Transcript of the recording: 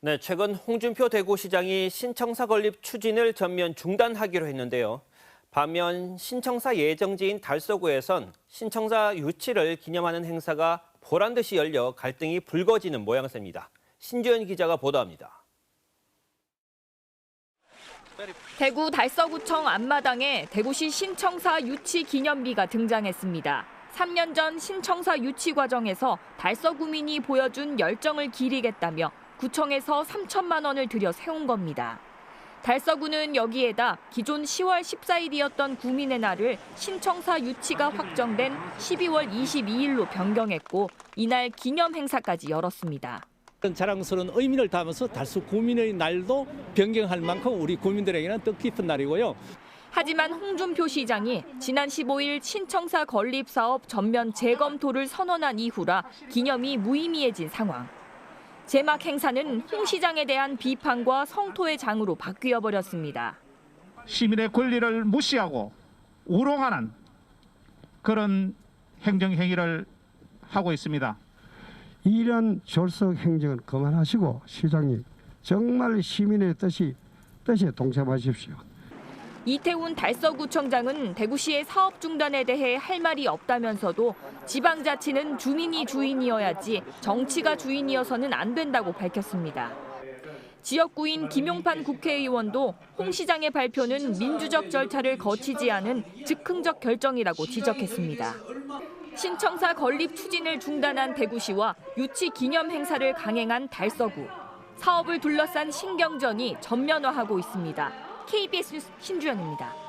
네, 최근 홍준표 대구시장이 신청사 건립 추진을 전면 중단하기로 했는데요. 반면 신청사 예정지인 달서구에선 신청사 유치를 기념하는 행사가 보란 듯이 열려 갈등이 불거지는 모양새입니다. 신주연 기자가 보도합니다. 대구 달서구청 앞마당에 대구시 신청사 유치 기념비가 등장했습니다. 3년 전 신청사 유치 과정에서 달서구민이 보여준 열정을 기리겠다며 구청에서 3천만 원을 들여 세운 겁니다. 달서구는 여기에다 기존 10월 14일이었던 구민의 날을 신청사 유치가 확정된 12월 22일로 변경했고 이날 기념 행사까지 열었습니다. 자랑스러운 의미를 담아서 달수 구민의 날도 변경할 만큼 우리 구민들에게는 뜻깊은 날이고요. 하지만 홍준표 시장이 지난 15일 신청사 건립 사업 전면 재검토를 선언한 이후라 기념이 무의미해진 상황. 제막 행사는 홍 시장에 대한 비판과 성토의 장으로 바뀌어 버렸습니다. 시민의 권리를 무시하고 우롱하는 그런 행정 행위를 하고 있습니다. 이런 졸속 행정은 그만하시고 시장님 정말 시민의 뜻이 뜻에 동참하십시오. 이태훈 달서구청장은 대구시의 사업 중단에 대해 할 말이 없다면서도 지방자치는 주민이 주인이어야지 정치가 주인이어서는 안 된다고 밝혔습니다. 지역구인 김용판 국회의원도 홍 시장의 발표는 민주적 절차를 거치지 않은 즉흥적 결정이라고 지적했습니다. 신청사 건립 추진을 중단한 대구시와 유치 기념 행사를 강행한 달서구. 사업을 둘러싼 신경전이 전면화하고 있습니다. KBS 뉴스 신주연입니다.